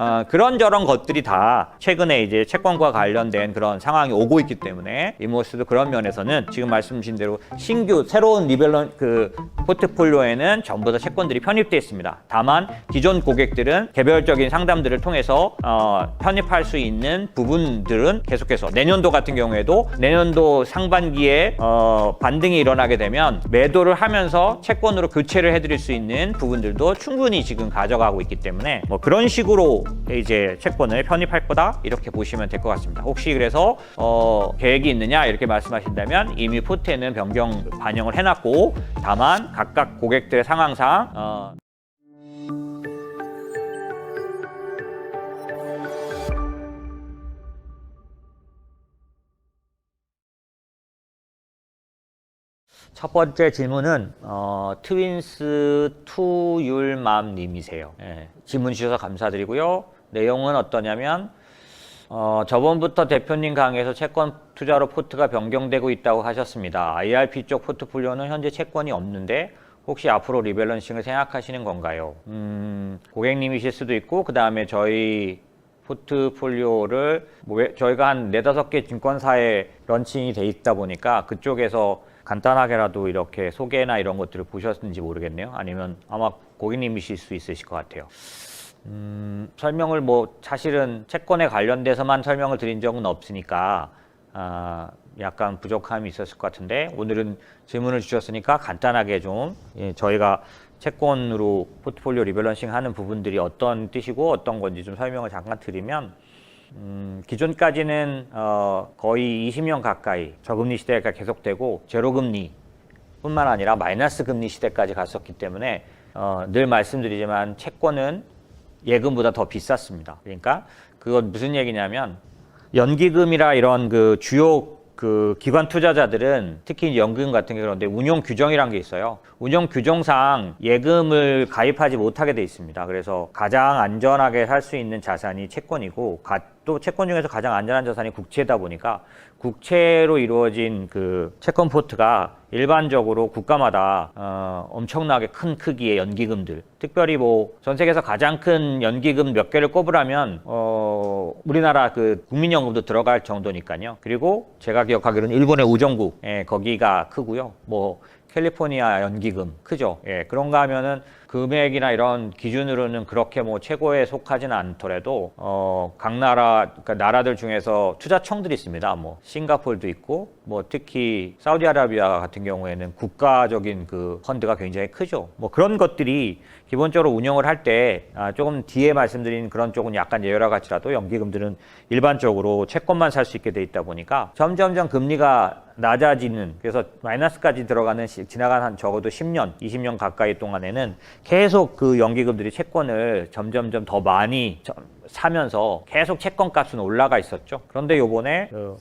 어, 그런저런 것들이 다 최근에 이제 채권과 관련된 그런 상황이 오고 있기 때문에 이모스도 그런 면에서는 지금 말씀 주신 대로 신규 새로운 리밸런 그 포트폴리오에는 전부 다 채권들이 편입돼 있습니다. 다만 기존 고객들은 개별적인 상담들을 통해서 어, 편입할 수 있는 부분들은 계속해서 내년도 같은 경우에도 내년도 상반기에 어, 반등이 일어나게 되면 매도를 하면서 채권으로 교체를 해드릴 수 있는 부분들도 충분히 지금 가져가고 있기 때문에 뭐 그런 식으로 이제 채권을 편입할 거다 이렇게 보시면 될 것 같습니다. 혹시 그래서 어, 계획이 있느냐 이렇게 말씀하신다면 이미 포트에는 변경 반영을 해놨고 다만 각각 고객들의 상황상 어, 첫 번째 질문은 어, 트윈스 투율맘 님이세요. 예, 질문 주셔서 감사드리고요. 내용은 어떠냐면 어, 저번부터 대표님 강의에서 채권 투자로 포트가 변경되고 있다고 하셨습니다. IRP 쪽 포트폴리오는 현재 채권이 없는데 혹시 앞으로 리밸런싱을 생각하시는 건가요? 음, 고객님이실 수도 있고 그 다음에 저희 포트폴리오를 뭐 왜- 저희가 한 네다섯 개 증권사에 런칭이 돼 있다 보니까 그쪽에서 간단하게라도 이렇게 소개나 이런 것들을 보셨는지 모르겠네요. 아니면 아마 고객님이실 수 있으실 것 같아요. 음, 설명을 뭐 사실은 채권에 관련돼서만 설명을 드린 적은 없으니까 아, 약간 부족함이 있었을 것 같은데 오늘은 질문을 주셨으니까 간단하게 좀 예, 저희가 채권으로 포트폴리오 리밸런싱 하는 부분들이 어떤 뜻이고 어떤 건지 좀 설명을 잠깐 드리면 음, 기존까지는 어, 거의 20년 가까이 저금리 시대가 계속되고 제로금리 뿐만 아니라 마이너스 금리 시대까지 갔었기 때문에 어, 늘 말씀드리지만 채권은 예금보다 더 비쌌습니다. 그러니까 그건 무슨 얘기냐면 연기금이라 이런 그 주요 그 기관 투자자들은 특히 연금 같은 게 그런데 운용 규정이란 게 있어요. 운용 규정상 예금을 가입하지 못하게 돼 있습니다. 그래서 가장 안전하게 살 수 있는 자산이 채권이고 가- 또 채권 중에서 가장 안전한 자산이 국채다 보니까 국채로 이루어진 그 채권 포트가 일반적으로 국가마다 어, 엄청나게 큰 크기의 연기금들 특별히 뭐 전 세계에서 가장 큰 연기금 몇 개를 꼽으라면 어, 우리나라 그 국민연금도 들어갈 정도니까요. 그리고 제가 기억하기로는 일본의 우정국 예, 거기가 크고요. 뭐 캘리포니아 연기금 크죠 예, 그런가 하면은 금액이나 이런 기준으로는 그렇게 뭐 최고에 속하지는 않더라도 어, 각 나라 그러니까 나라들 중에서 투자청들이 있습니다. 뭐 싱가폴도 있고 뭐 특히 사우디아라비아 같은 경우에는 국가적인 그 펀드가 굉장히 크죠. 뭐 그런 것들이 기본적으로 운영을 할 때 아, 조금 뒤에 말씀드린 그런 쪽은 약간 예외라 같이라도 연기금들은 일반적으로 채권만 살 수 있게 돼 있다 보니까 점점점 금리가 낮아지는 그래서 마이너스까지 들어가는 시- 지나간 한 적어도 10년, 20년 가까이 동안에는 계속 그 연기금들이 채권을 점점점 더 많이 저- 사면서 계속 채권 값은 올라가 있었죠. 그런데 요번에 그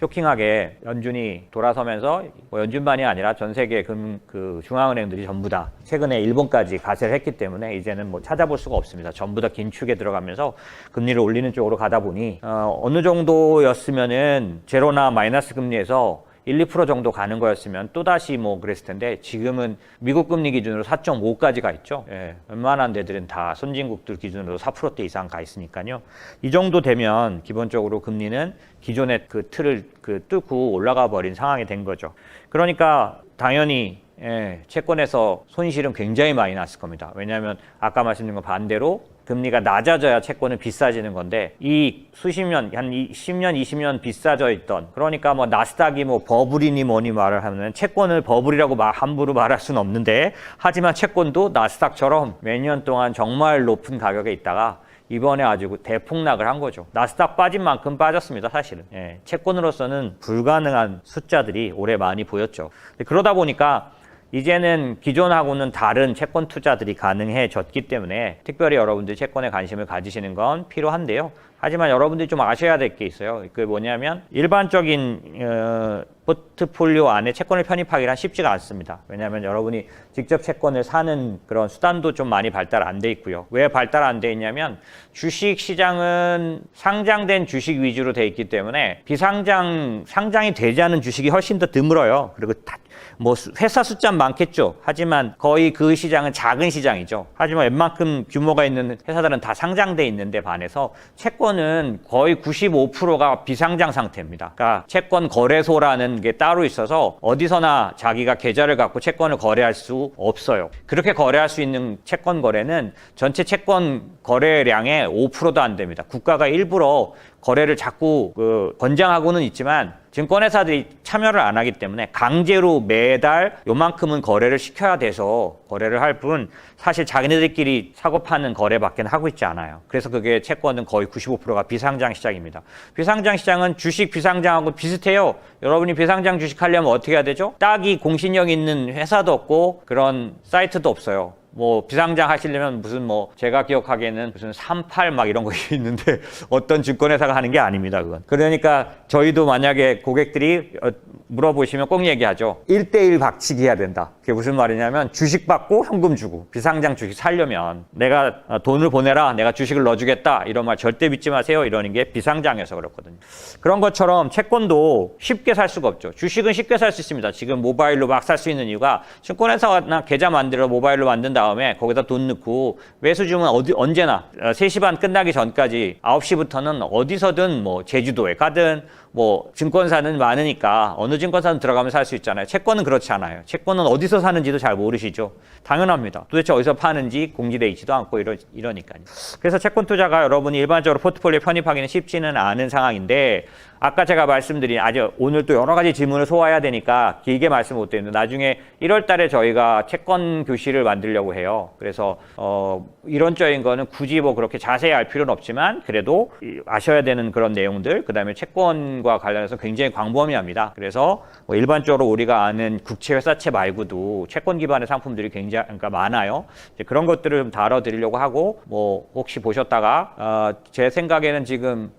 쇼킹하게 연준이 돌아서면서 뭐 연준만이 아니라 전 세계 금, 그 중앙은행들이 전부 다 최근에 일본까지 가세를 했기 때문에 이제는 뭐 찾아볼 수가 없습니다. 전부 다 긴축에 들어가면서 금리를 올리는 쪽으로 가다 보니 어, 어느 정도였으면은 제로나 마이너스 금리에서 1, 2% 정도 가는 거였으면 또다시 뭐 그랬을 텐데 지금은 미국 금리 기준으로 4.5까지 가 있죠. 예, 웬만한 데들은 다 선진국들 기준으로 4%대 이상 가 있으니까요. 이 정도 되면 기본적으로 금리는 기존의 그 틀을 그 뚫고 올라가 버린 상황이 된 거죠. 그러니까 당연히 예, 채권에서 손실은 굉장히 많이 났을 겁니다. 왜냐하면 아까 말씀드린 것 반대로 금리가 낮아져야 채권은 비싸지는 건데 이 수십 년, 한 10년, 20년 비싸져 있던 그러니까 뭐 나스닥이 뭐 버블이니 뭐니 말을 하면 채권을 버블이라고 말, 함부로 말할 수는 없는데 하지만 채권도 나스닥처럼 몇 년 동안 정말 높은 가격에 있다가 이번에 아주 대폭락을 한 거죠. 나스닥 빠진 만큼 빠졌습니다, 사실은. 예, 채권으로서는 불가능한 숫자들이 올해 많이 보였죠. 그러다 보니까 이제는 기존하고는 다른 채권 투자들이 가능해졌기 때문에 특별히 여러분들 채권에 관심을 가지시는 건 필요한데요. 하지만 여러분들이 좀 아셔야 될 게 있어요. 그 뭐냐면 일반적인 어, 포트폴리오 안에 채권을 편입하기란 쉽지가 않습니다. 왜냐하면 여러분이 직접 채권을 사는 그런 수단도 좀 많이 발달 안 돼 있고요. 왜 발달 안 돼 있냐면 주식 시장은 상장된 주식 위주로 돼 있기 때문에 비상장 상장이 되지 않은 주식이 훨씬 더 드물어요. 그리고 다, 뭐 수- 회사 숫자 는 많겠죠. 하지만 거의 그 시장은 작은 시장이죠. 하지만 웬만큼 규모가 있는 회사들은 다 상장돼 있는데 반해서 채권은 거의 95%가 비상장 상태입니다. 그러니까 채권 거래소라는 게 따로 있어서 어디서나 자기가 계좌를 갖고 채권을 거래할 수 없어요. 그렇게 거래할 수 있는 채권 거래는 전체 채권 거래량의 5%도 안 됩니다. 국가가 일부러 거래를 자꾸 그 권장하고는 있지만 증권회사들이 참여를 안 하기 때문에 강제로 매달 요만큼은 거래를 시켜야 돼서 거래를 할 뿐 사실 자기네들끼리 사고 파는 거래밖에 하고 있지 않아요. 그래서 그게 채권은 거의 95%가 비상장 시장입니다. 비상장 시장은 주식 비상장하고 비슷해요. 여러분이 비상장 주식 하려면 어떻게 해야 되죠? 딱이 공신력 있는 회사도 없고 그런 사이트도 없어요. 뭐 비상장 하시려면 무슨 뭐 제가 기억하기에는 무슨 38 막 이런 거 있는데 어떤 증권회사가 하는 게 아닙니다 그건. 그러니까 저희도 만약에 고객들이 어, 물어보시면 꼭 얘기하죠. 1대1 박치기 해야 된다. 그게 무슨 말이냐면 주식 받고 현금 주고 비상장 주식 살려면 내가 어, 돈을 보내라 내가 주식을 넣어주겠다 이런 말 절대 믿지 마세요 이러는 게 비상장에서 그렇거든요. 그런 것처럼 채권도 쉽게 살 수가 없죠. 주식은 쉽게 살 수 있습니다. 지금 모바일로 막 살 수 있는 이유가 증권회사나 계좌 만들어 모바일로 만든 다 음에 거기다 돈 넣고 매수 주문 어디 언제나 어, 3시 반 끝나기 전까지 9시부터는 어디서든 뭐 제주도에 가든 뭐 증권사는 많으니까 어느 증권사는 들어가면 살 수 있잖아요. 채권은 그렇지 않아요. 채권은 어디서 사는지도 잘 모르시죠. 당연합니다. 도대체 어디서 파는지 공지돼 있지도 않고 이러, 이러니까요. 그래서 채권 투자가 여러분이 일반적으로 포트폴리오 편입하기는 쉽지는 않은 상황인데 아까 제가 말씀드린 아주 오늘 또 여러 가지 질문을 소화해야 되니까 길게 말씀 못 드리는데 나중에 1월 달에 저희가 채권 교실을 만들려고 해요. 그래서 어 이론적인 거는 굳이 뭐 그렇게 자세히 알 필요는 없지만 그래도 이- 아셔야 되는 그런 내용들 그다음에 채권과 관련해서 굉장히 광범위합니다. 그래서 뭐 일반적으로 우리가 아는 국채 회사채 말고도 채권 기반의 상품들이 굉장히 그러니까 많아요. 그런 것들을 좀 다뤄드리려고 하고 뭐 혹시 보셨다가 어, 제 생각에는 지금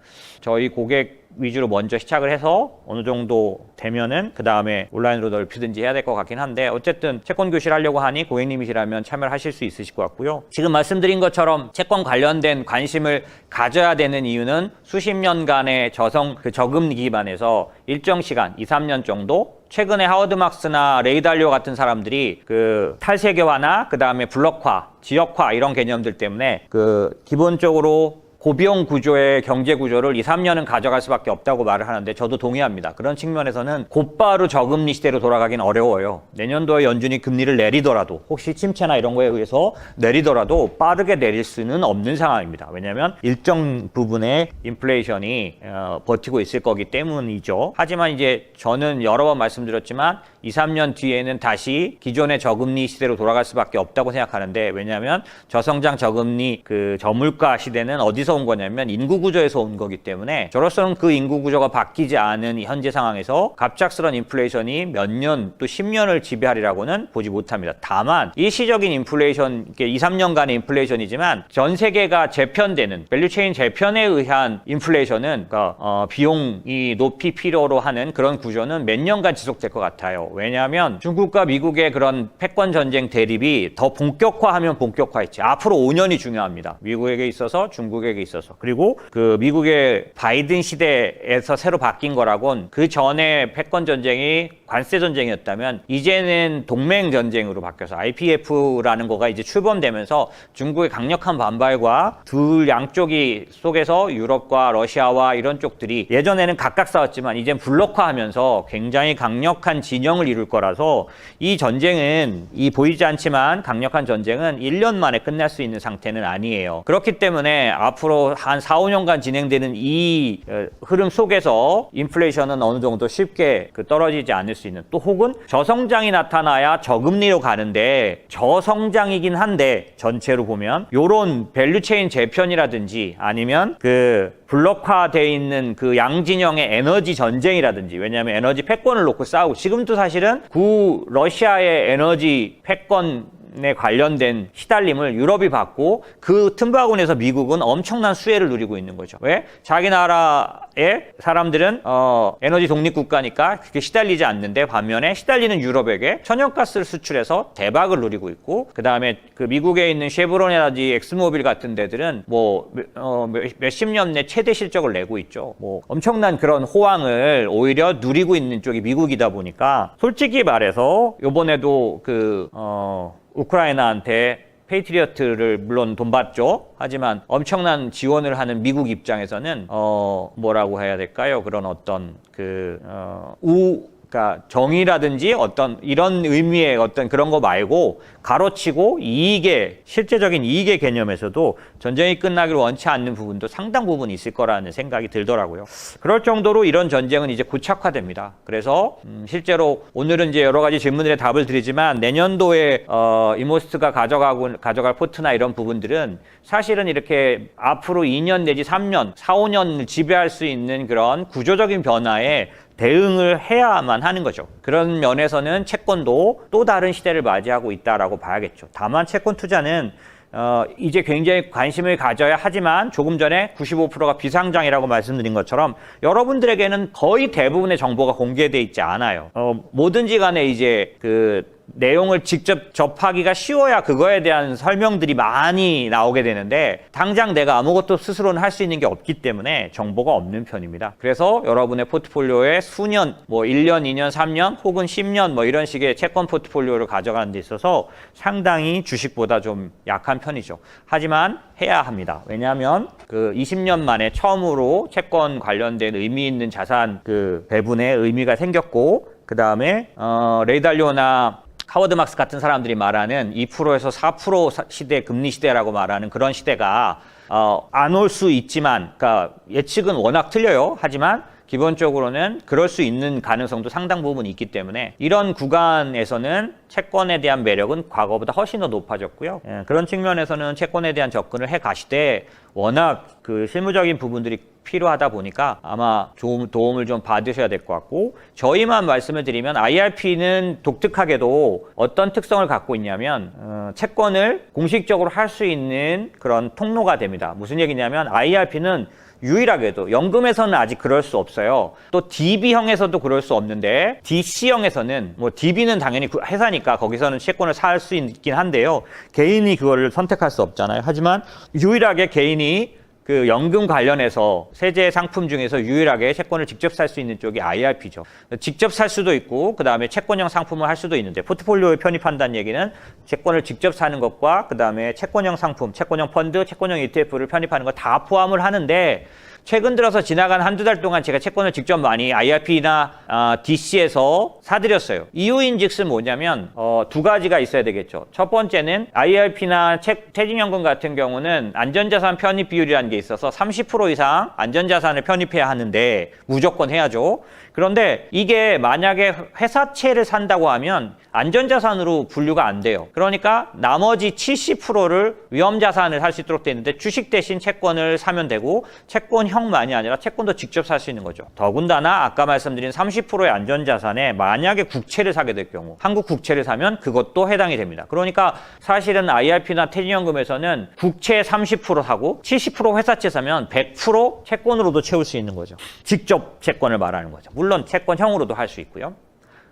저희 고객 위주로 먼저 시작을 해서 어느 정도 되면은 그 다음에 온라인으로 넓히든지 해야 될 것 같긴 한데 어쨌든 채권 교실 하려고 하니 고객님이시라면 참여를 하실 수 있으실 것 같고요. 지금 말씀드린 것처럼 채권 관련된 관심을 가져야 되는 이유는 수십 년간의 저성 그 저금리 기반에서 일정 시간 2, 3년 정도 최근에 하워드 막스나 레이달리오 같은 사람들이 그 탈세계화나 그 다음에 블록화, 지역화 이런 개념들 때문에 그 기본적으로 고비용 구조의 경제 구조를 2, 3년은 가져갈 수밖에 없다고 말을 하는데 저도 동의합니다. 그런 측면에서는 곧바로 저금리 시대로 돌아가긴 어려워요. 내년도에 연준이 금리를 내리더라도 혹시 침체나 이런 거에 의해서 내리더라도 빠르게 내릴 수는 없는 상황입니다. 왜냐하면 일정 부분의 인플레이션이 어, 버티고 있을 거기 때문이죠. 하지만 이제 저는 여러 번 말씀드렸지만 2, 3년 뒤에는 다시 기존의 저금리 시대로 돌아갈 수밖에 없다고 생각하는데 왜냐하면 저성장 저금리 그 저물가 시대는 어디서 온 거냐면 인구 구조에서 온 거기 때문에 저로서는 그 인구 구조가 바뀌지 않은 이 현재 상황에서 갑작스런 인플레이션이 몇 년 또 10년을 지배하리라고는 보지 못합니다. 다만 일시적인 인플레이션 이게 2, 3년간의 인플레이션이지만 전 세계가 재편되는 밸류체인 재편에 의한 인플레이션은 그러니까 어, 비용이 높이 필요로 하는 그런 구조는 몇 년간 지속될 것 같아요. 왜냐하면 중국과 미국의 그런 패권 전쟁 대립이 더 본격화하면 본격화했지. 앞으로 5년이 중요합니다. 미국에게 있어서 중국에게 있어서 그리고 그 미국의 바이든 시대에서 새로 바뀐 거라곤 그 전에 패권 전쟁이 관세 전쟁이었다면 이제는 동맹 전쟁으로 바뀌어서 IPF라는 거가 이제 출범되면서 중국의 강력한 반발과 둘 양쪽이 속에서 유럽과 러시아와 이런 쪽들이 예전에는 각각 싸웠지만 이젠 블록화하면서 굉장히 강력한 진영 을 이룰 거라서 이 전쟁은 이 보이지 않지만 강력한 전쟁은 1년 만에 끝날 수 있는 상태는 아니에요. 그렇기 때문에 앞으로 한 4, 5년간 진행되는 이 어, 흐름 속에서 인플레이션은 어느 정도 쉽게 그 떨어지지 않을 수 있는 또 혹은 저성장이 나타나야 저금리로 가는데 저성장이긴 한데 전체로 보면 요런 밸류체인 재편이라든지 아니면 그 블록화돼 있는 그 양진영의 에너지 전쟁이라든지 왜냐하면 에너지 패권을 놓고 싸우고 지금도 사실은 구 러시아의 에너지 패권 에 관련된 시달림을 유럽이 받고 그 틈바구니에서 미국은 엄청난 수혜를 누리고 있는 거죠. 왜? 자기 나라의 사람들은 어, 에너지 독립 국가니까 그렇게 시달리지 않는데 반면에 시달리는 유럽에게 천연가스를 수출해서 대박을 누리고 있고 그 다음에 그 미국에 있는 쉐브론이라든지 엑스모빌 같은 데들은 뭐 어, 몇- 몇십 년 내 최대 실적을 내고 있죠. 뭐 엄청난 그런 호황을 오히려 누리고 있는 쪽이 미국이다 보니까 솔직히 말해서 요번에도 그 어, 우크라이나한테 페이트리어트를 물론 돈 받죠. 하지만 엄청난 지원을 하는 미국 입장에서는 어 뭐라고 해야 될까요? 그런 어떤 그어 우 그러니까 정의라든지 어떤 이런 의미의 어떤 그런 거 말고 가로치고 이익의 실제적인 이익의 개념에서도 전쟁이 끝나기를 원치 않는 부분도 상당 부분 있을 거라는 생각이 들더라고요. 그럴 정도로 이런 전쟁은 이제 고착화됩니다. 그래서 음, 실제로 오늘은 이제 여러 가지 질문들에 답을 드리지만 내년도에 어, 이모스트가 가져가고 가져갈 포트나 이런 부분들은 사실은 이렇게 앞으로 2년 내지 3년, 4, 5년을 지배할 수 있는 그런 구조적인 변화에 대응을 해야만 하는 거죠. 그런 면에서는 채권도 또 다른 시대를 맞이하고 있다라고 봐야겠죠. 다만 채권 투자는 어, 이제 굉장히 관심을 가져야 하지만 조금 전에 95%가 비상장이라고 말씀드린 것처럼 여러분들에게는 거의 대부분의 정보가 공개돼 있지 않아요. 어, 뭐든지 간에 이제 그 내용을 직접 접하기가 쉬워야 그거에 대한 설명들이 많이 나오게 되는데 당장 내가 아무것도 스스로는 할 수 있는 게 없기 때문에 정보가 없는 편입니다. 그래서 여러분의 포트폴리오에 수년, 뭐 1년, 2년, 3년 혹은 10년 뭐 이런 식의 채권 포트폴리오를 가져가는 데 있어서 상당히 주식보다 좀 약한 편이죠. 하지만 해야 합니다. 왜냐하면 그 20년 만에 처음으로 채권 관련된 의미 있는 자산 그 배분에 의미가 생겼고 그 다음에 어, 레이달리오나 하워드 막스 같은 사람들이 말하는 2%에서 4% 시대 금리 시대라고 말하는 그런 시대가 어, 안 올 수 있지만 그러니까 예측은 워낙 틀려요. 하지만 기본적으로는 그럴 수 있는 가능성도 상당 부분 있기 때문에 이런 구간에서는 채권에 대한 매력은 과거보다 훨씬 더 높아졌고요. 예, 그런 측면에서는 채권에 대한 접근을 해 가시되 워낙 그 실무적인 부분들이 필요하다 보니까 아마 좀 도움을 좀 받으셔야 될 것 같고 저희만 말씀을 드리면 IRP는 독특하게도 어떤 특성을 갖고 있냐면 어, 채권을 공식적으로 할 수 있는 그런 통로가 됩니다. 무슨 얘기냐면 IRP는 유일하게도 연금에서는 아직 그럴 수 없어요. 또 DB형에서도 그럴 수 없는데 DC형에서는 뭐 DB는 당연히 그 회사니까 거기서는 채권을 살 수 있긴 한데요. 개인이 그거를 선택할 수 없잖아요. 하지만 유일하게 개인이 그 연금 관련해서 세제 상품 중에서 유일하게 채권을 직접 살 수 있는 쪽이 IRP죠. 직접 살 수도 있고 그 다음에 채권형 상품을 할 수도 있는데 포트폴리오에 편입한다는 얘기는 채권을 직접 사는 것과 그 다음에 채권형 상품, 채권형 펀드, 채권형 ETF를 편입하는 거 다 포함을 하는데 최근 들어서 지나간 한두 달 동안 제가 채권을 직접 많이 IRP나 아, DC에서 사드렸어요. 이유인 즉슨 뭐냐면 어, 두 가지가 있어야 되겠죠. 첫 번째는 IRP나 퇴직연금 같은 경우는 안전자산 편입 비율이라는 게 있어서 30% 이상 안전자산을 편입해야 하는데 무조건 해야죠. 그런데 이게 만약에 회사채를 산다고 하면 안전자산으로 분류가 안 돼요. 그러니까 나머지 70%를 위험자산을 살 수 있도록 되어 있는데 주식 대신 채권을 사면 되고 채권 형만이 아니라 채권도 직접 살 수 있는 거죠. 더군다나 아까 말씀드린 30%의 안전자산에 만약에 국채를 사게 될 경우 한국 국채를 사면 그것도 해당이 됩니다. 그러니까 사실은 IRP나 퇴직연금에서는 국채 30% 사고 70% 회사채 사면 100% 채권으로도 채울 수 있는 거죠. 직접 채권을 말하는 거죠. 물론 채권형으로도 할 수 있고요.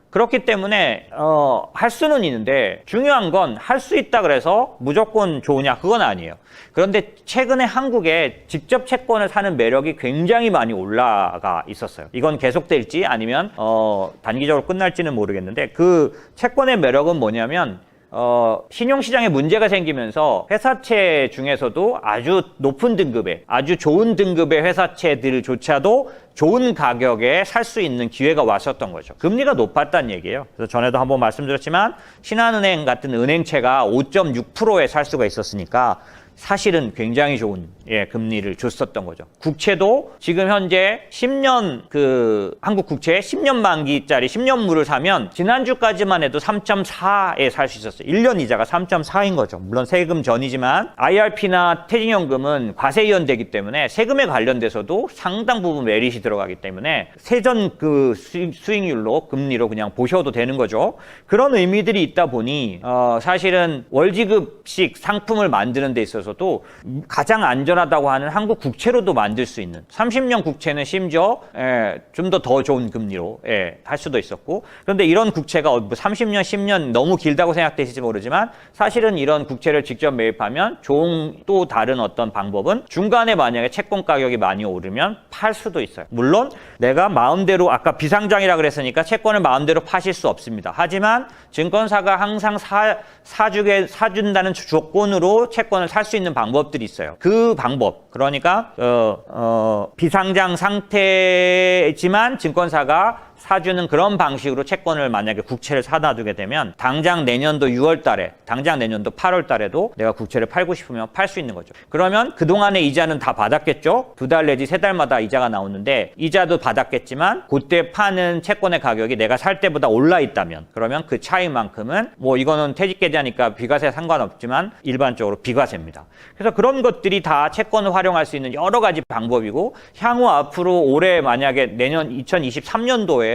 그렇기 때문에 어, 할 수는 있는데 중요한 건 할 수 있다 그래서 무조건 좋으냐 그건 아니에요. 그런데 최근에 한국에 직접 채권을 사는 매력이 굉장히 많이 올라가 있었어요. 이건 계속될지 아니면 어, 단기적으로 끝날지는 모르겠는데 그 채권의 매력은 뭐냐면 어, 신용시장에 문제가 생기면서 회사채 중에서도 아주 높은 등급의, 아주 좋은 등급의 회사채들조차도 좋은 가격에 살 수 있는 기회가 왔었던 거죠. 금리가 높았다는 얘기예요. 그래서 전에도 한번 말씀드렸지만 신한은행 같은 은행채가 5.6%에 살 수가 있었으니까 사실은 굉장히 좋은 예, 금리를 줬었던 거죠. 국채도 지금 현재 10년 그 한국 국채 10년 만기짜리 10년물을 사면 지난주까지만 해도 3.4에 살 수 있었어요. 1년 이자가 3.4인 거죠. 물론 세금 전이지만 IRP나 퇴직연금은 과세이연되기 때문에 세금에 관련돼서도 상당 부분 메릿이 들어가기 때문에 세전 그 수익, 수익률로 금리로 그냥 보셔도 되는 거죠. 그런 의미들이 있다 보니 어, 사실은 월지급식 상품을 만드는 데 있어서 도 가장 안전하다고 하는 한국 국채로도 만들 수 있는 30년 국채는 심지어 예, 좀더 더 좋은 금리로 예, 할 수도 있었고 그런데 이런 국채가 어, 뭐 30년 10년 너무 길다고 생각되실지 모르지만 사실은 이런 국채를 직접 매입하면 좋은 또 다른 어떤 방법은 중간에 만약에 채권 가격이 많이 오르면 팔 수도 있어요. 물론 내가 마음대로 아까 비상장이라 그랬으니까 채권을 마음대로 파실 수 없습니다. 하지만 증권사가 항상 사, 사주게 사준다는 조건으로 채권을 살 수 있는 방법들이 있어요. 그 방법 그러니까 어, 어, 비상장 상태지만 증권사가 사주는 그런 방식으로 채권을 만약에 국채를 사다 두게 되면 당장 내년도 6월 달에 당장 내년도 8월 달에도 내가 국채를 팔고 싶으면 팔 수 있는 거죠. 그러면 그동안의 이자는 다 받았겠죠? 두 달 내지 세 달마다 이자가 나오는데 이자도 받았겠지만 그때 파는 채권의 가격이 내가 살 때보다 올라 있다면 그러면 그 차이만큼은 뭐 이거는 퇴직계좌니까 비과세 상관없지만 일반적으로 비과세입니다. 그래서 그런 것들이 다 채권을 활용할 수 있는 여러 가지 방법이고 향후 앞으로 올해 만약에 내년 2023년도에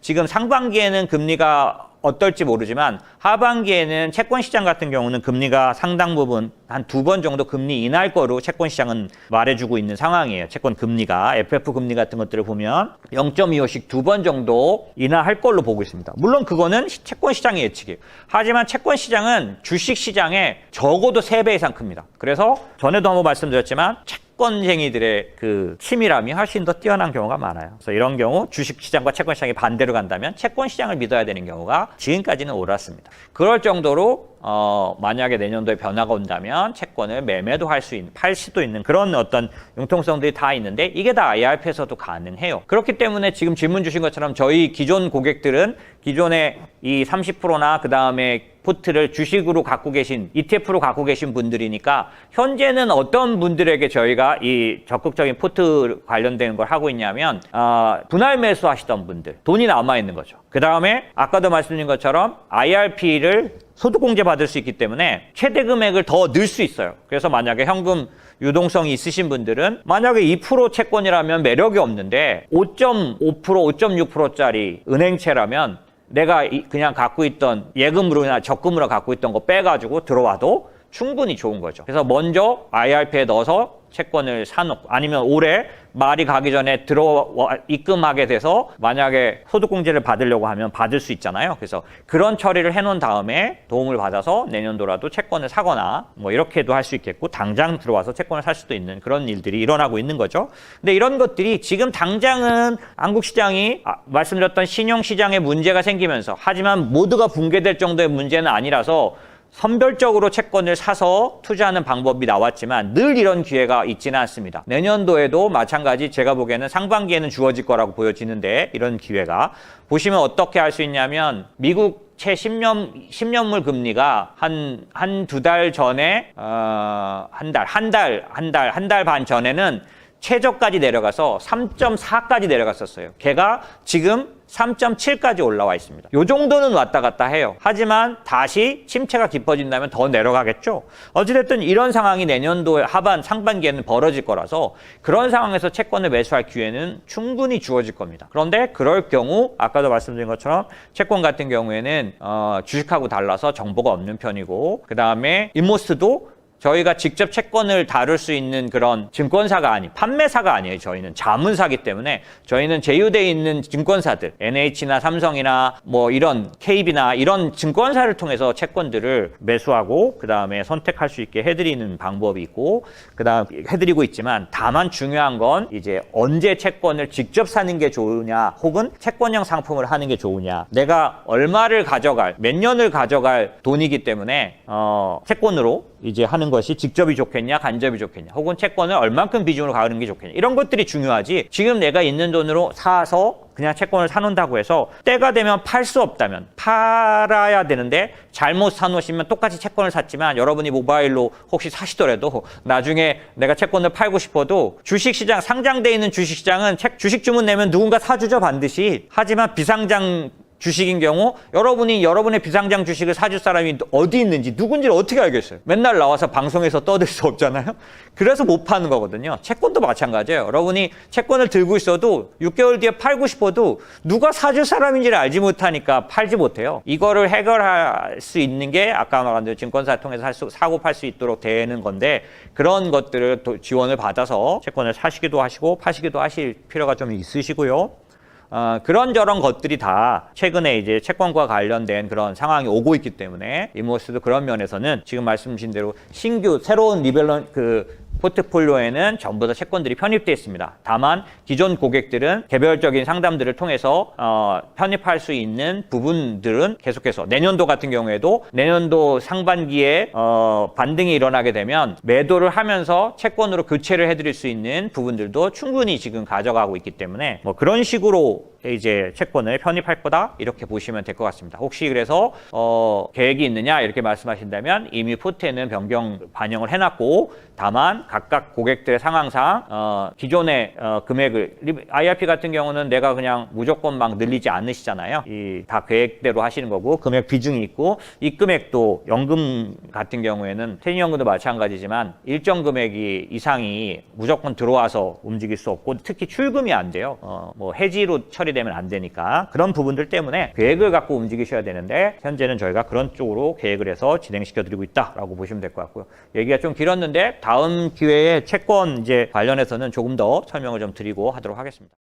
지금 상반기에는 금리가 어떨지 모르지만 하반기에는 채권 시장 같은 경우는 금리가 상당 부분 한 두 번 정도 금리 인하할 거로 채권 시장은 말해주고 있는 상황이에요. 채권 금리가 FF 금리 같은 것들을 보면 0.25씩 두 번 정도 인하할 걸로 보고 있습니다. 물론 그거는 시- 채권 시장의 예측이에요. 하지만 채권 시장은 주식 시장에 적어도 세 배 이상 큽니다. 그래서 전에도 한번 말씀드렸지만 채권 쟁이들의 그 치밀함이 훨씬 더 뛰어난 경우가 많아요. 그래서 이런 경우 주식 시장과 채권 시장이 반대로 간다면 채권 시장을 믿어야 되는 경우가 지금까지는 옳았습니다. 그럴 정도로 어, 만약에 내년도에 변화가 온다면 채권을 매매도 할 수 있는, 팔 수도 있는 그런 어떤 융통성들이 다 있는데 이게 다 IRP에서도 가능해요. 그렇기 때문에 지금 질문 주신 것처럼 저희 기존 고객들은 기존에 이 30%나 그 다음에 포트를 주식으로 갖고 계신 ETF로 갖고 계신 분들이니까 현재는 어떤 분들에게 저희가 이 적극적인 포트 관련된 걸 하고 있냐면 어, 분할 매수 하시던 분들 돈이 남아 있는 거죠. 그 다음에 아까도 말씀드린 것처럼 IRP를 소득공제 받을 수 있기 때문에 최대 금액을 더 넣을 수 있어요. 그래서 만약에 현금 유동성이 있으신 분들은 만약에 2% 채권이라면 매력이 없는데 5.5% 5.6%짜리 은행채라면 내가 이- 그냥 갖고 있던 예금으로나 적금으로 갖고 있던 거 빼가지고 들어와도 충분히 좋은 거죠. 그래서 먼저 IRP에 넣어서 채권을 사놓고 아니면 올해 말이 가기 전에 들어와 입금하게 돼서 만약에 소득공제를 받으려고 하면 받을 수 있잖아요. 그래서 그런 처리를 해놓은 다음에 도움을 받아서 내년도라도 채권을 사거나 뭐 이렇게도 할 수 있겠고 당장 들어와서 채권을 살 수도 있는 그런 일들이 일어나고 있는 거죠. 근데 이런 것들이 지금 당장은 한국 시장이 아, 말씀드렸던 신용 시장에 문제가 생기면서 하지만 모두가 붕괴될 정도의 문제는 아니라서 선별적으로 채권을 사서 투자하는 방법이 나왔지만 늘 이런 기회가 있지는 않습니다. 내년도에도 마찬가지 제가 보기에는 상반기에는 주어질 거라고 보여지는데 이런 기회가 보시면 어떻게 할 수 있냐면 미국 채 10년 10년물 금리가 한 한 두 달 전에 어, 한 달 한 달 한 달 한 달 반 전에는 최저까지 내려가서 3.4까지 내려갔었어요. 걔가 지금 3.7까지 올라와 있습니다. 요 정도는 왔다 갔다 해요. 하지만 다시 침체가 깊어진다면 더 내려가겠죠. 어찌됐든 이런 상황이 내년도 하반 상반기에는 벌어질 거라서 그런 상황에서 채권을 매수할 기회는 충분히 주어질 겁니다. 그런데 그럴 경우 아까도 말씀드린 것처럼 채권 같은 경우에는 어, 주식하고 달라서 정보가 없는 편이고 그 다음에 인모스도 저희가 직접 채권을 다룰 수 있는 그런 증권사가 아니, 판매사가 아니에요. 저희는 자문사기 때문에 저희는 제휴되어 있는 증권사들, NH나 삼성이나 뭐 이런 KB나 이런 증권사를 통해서 채권들을 매수하고 그 다음에 선택할 수 있게 해드리는 방법이 있고 그 다음 해드리고 있지만 다만 중요한 건 이제 언제 채권을 직접 사는 게 좋으냐 혹은 채권형 상품을 하는 게 좋으냐 내가 얼마를 가져갈 몇 년을 가져갈 돈이기 때문에 어, 채권으로 이제 하는 것이 직접이 좋겠냐 간접이 좋겠냐 혹은 채권을 얼만큼 비중으로 가는 게 좋겠냐. 이런 것들이 중요하지. 지금 내가 있는 돈으로 사서 그냥 채권을 사놓는다고 해서 때가 되면 팔 수 없다면 팔아야 되는데 잘못 사놓으시면 똑같이 채권을 샀지만 여러분이 모바일로 혹시 사시더라도 나중에 내가 채권을 팔고 싶어도 주식시장 상장돼 있는 주식시장은 책 주식 주문 내면 누군가 사주죠 반드시. 하지만 비상장 주식인 경우 여러분이 여러분의 비상장 주식을 사줄 사람이 어디 있는지 누군지를 어떻게 알겠어요? 맨날 나와서 방송에서 떠들 수 없잖아요. 그래서 못 파는 거거든요. 채권도 마찬가지예요. 여러분이 채권을 들고 있어도 6개월 뒤에 팔고 싶어도 누가 사줄 사람인지를 알지 못하니까 팔지 못해요. 이거를 해결할 수 있는 게 아까 말한 대로 증권사 통해서 할 수, 사고 팔 수 있도록 되는 건데 그런 것들을 또 지원을 받아서 채권을 사시기도 하시고 파시기도 하실 필요가 좀 있으시고요. 어, 그런저런 것들이 다 최근에 이제 채권과 관련된 그런 상황이 오고 있기 때문에 이모스도 그런 면에서는 지금 말씀 주신 대로 신규 새로운 리밸런 그 포트폴리오에는 전부 다 채권들이 편입되어 있습니다. 다만 기존 고객들은 개별적인 상담들을 통해서 어, 편입할 수 있는 부분들은 계속해서 내년도 같은 경우에도 내년도 상반기에 어, 반등이 일어나게 되면 매도를 하면서 채권으로 교체를 해드릴 수 있는 부분들도 충분히 지금 가져가고 있기 때문에 뭐 그런 식으로 이제 채권을 편입할 거다 이렇게 보시면 될 것 같습니다. 혹시 그래서 어, 계획이 있느냐 이렇게 말씀하신다면 이미 포트에는 변경 반영을 해놨고 다만 각각 고객들의 상황상 어, 기존의 어, 금액을 리- IRP 같은 경우는 내가 그냥 무조건 막 늘리지 않으시잖아요. 이 다 계획대로 하시는 거고 금액 비중이 있고 이 금액도 연금 같은 경우에는 퇴직연금도 마찬가지지만 일정 금액이 이상이 무조건 들어와서 움직일 수 없고 특히 출금이 안 돼요. 어, 뭐 해지로 처리 되면 안 되니까 그런 부분들 때문에 계획을 갖고 움직이셔야 되는데 현재는 저희가 그런 쪽으로 계획을 해서 진행시켜 드리고 있다라고 보시면 될 것 같고요. 얘기가 좀 길었는데 다음 기회에 채권 이제 관련해서는 조금 더 설명을 좀 드리고 하도록 하겠습니다.